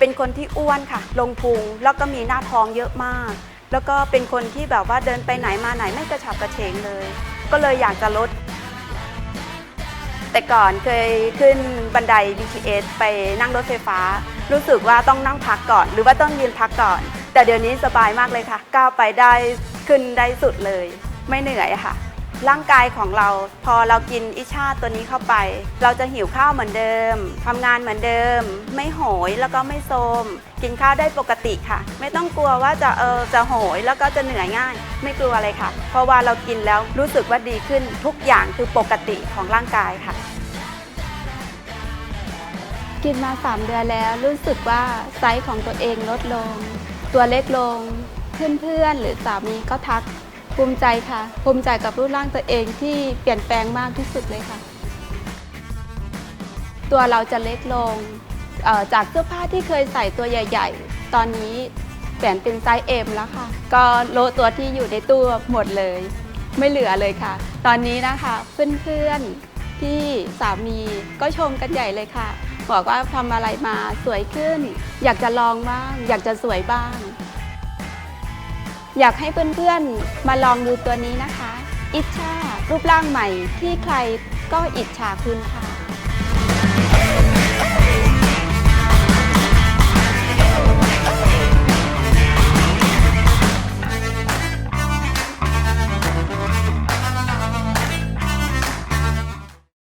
เป็นคนที่อ้วนค่ะ ลงพุงแล้วก็มีหน้าท้องเยอะมาก แล้วก็เป็นคนที่แบบว่าเดินไปไหนมาไหนไม่กระฉับกระเฉงเลย ก็เลยอยากจะลด แต่ก่อนเคยขึ้นบันได BTS ไปนั่งรถไฟฟ้า รู้สึกว่าต้องนั่งพักก่อน หรือว่าต้องยืนพักก่อน แต่เดี๋ยวนี้สบายมากเลยค่ะ ก้าวไปได้ขึ้นได้สุดเลย ไม่เหนื่อยค่ะ ร่างกายของเรา พอเรากินอิชาตัวนี้เข้าไป เราจะหิวข้าวเหมือนเดิมทำงานเหมือนเดิม ไม่โหยแล้วก็ไม่โทมกินข้าวได้ปกติค่ะ ไม่ต้องกลัวว่าจะเออจะโหยแล้วก็จะเหนื่อยง่าย ไม่กลัวเลยค่ะ เพราะว่าเรากินแล้วรู้สึกว่าดีขึ้นทุกอย่างคือปกติของร่างกายค่ะกินมา 3 เดือนแล้วรู้สึกว่าไซส์ของตัวเองลดลง ตัวเล็กลง เพื่อนๆหรือสามีก็ทัก ภูมิใจค่ะ ภูมิใจกับรูปร่างตัวเองที่เปลี่ยนแปลงมากที่สุดเลยค่ะ ตัวเราจะเล็กลงจากเสื้อผ้าที่เคยใส่ตัวใหญ่ ๆ ตอนนี้เปลี่ยนเป็นไซส์เอ็มแล้วค่ะ ก็โลตัวที่อยู่ในตู้หมดเลย ไม่เหลือเลยค่ะ ตอนนี้นะคะเพื่อนๆที่สามีก็ชมกันใหญ่เลยค่ะ บอกว่าทำอะไรมาสวยขึ้น อยากจะลองบ้าง อยากจะสวยบ้าง อยากให้เพื่อนๆ มาลองดูตัวนี้นะคะ อิชชารูปร่างใหม่ที่ใครก็อิจฉาคุณค่ะ